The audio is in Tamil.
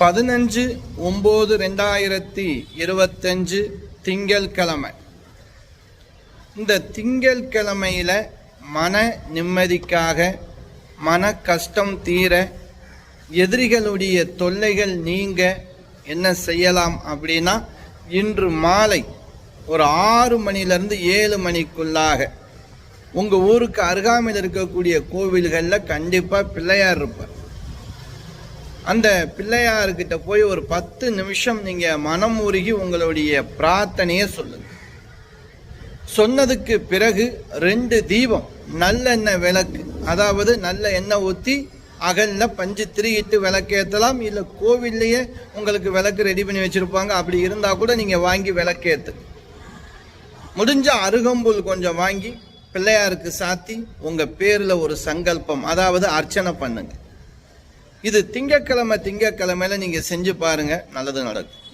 பதினஞ்சு ஒம்பது ரெண்டாயிரத்தி இருபத்தஞ்சு திங்கட்கிழமை இந்த திங்கட்கிழமையில மன நிம்மதிக்காக மன கஷ்டம் தீர எதிரிகளுடைய தொல்லைகள் நீங்க என்ன செய்யலாம் அப்படின்னா இன்று மாலை ஒரு ஆறு மணிலேருந்து ஏழு மணிக்குள்ளாக உங்கள் ஊருக்கு அருகாமையில் இருக்கக்கூடிய கோவில்களில் கண்டிப்பாக பிள்ளையார் இருப்பார். அந்த பிள்ளையார்கிட்ட போய் ஒரு பத்து நிமிஷம் நீங்கள் மனம் உருகி உங்களுடைய பிரார்த்தனையை சொல்லுங்க. சொன்னதுக்கு பிறகு ரெண்டு தீபம் நல்லெண்ணெய் விளக்கு அதாவது நல்ல எண்ணெய் ஊற்றி அகலில் பஞ்சு திரியிட்டு விளக்கேற்றலாம் இல்லை கோவில்லையே உங்களுக்கு விளக்கு ரெடி பண்ணி வச்சுருப்பாங்க. அப்படி இருந்தால் கூட நீங்கள் வாங்கி விளக்கேற்று முடிஞ்ச அருகம்புல் கொஞ்சம் வாங்கி பிள்ளையாருக்கு சாத்தி உங்கள் பேரில் ஒரு சங்கல்பம் அதாவது அர்ச்சனை பண்ணுங்கள் இது திங்கக்கிழமை திங்கக்கிழமையில நீங்கள் செஞ்சு பாருங்க. நல்லது நடக்கும்.